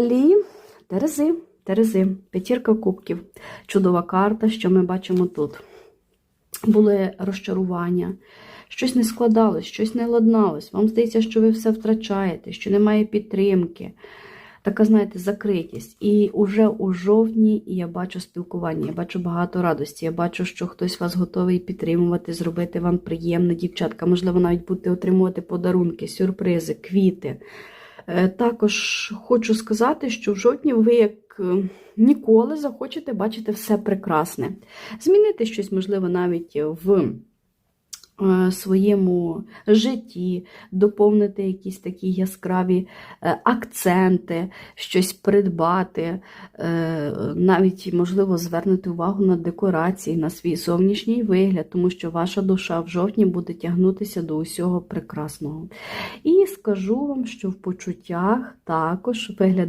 Далі Терези. Терези, п'ятірка кубків. Чудова карта, що ми бачимо тут. Були розчарування, щось не складалось, щось не ладналось. Вам здається, що ви все втрачаєте, що немає підтримки. Така, знаєте, закритість. І уже у жовтні я бачу спілкування, я бачу багато радості. Я бачу, що хтось вас готовий підтримувати, зробити вам приємне, дівчатка. Можливо, навіть будете отримувати подарунки, сюрпризи, квіти. Е, Також хочу сказати, що в жовтні ви як е, ніколи захочете бачити все прекрасне. Змінити щось, можливо, навіть в своєму житті, доповнити якісь такі яскраві е, акценти, щось придбати, е, навіть, можливо, звернути увагу на декорації, на свій зовнішній вигляд, тому що ваша душа в жовтні буде тягнутися до усього прекрасного. І скажу вам, що в почуттях також вигляд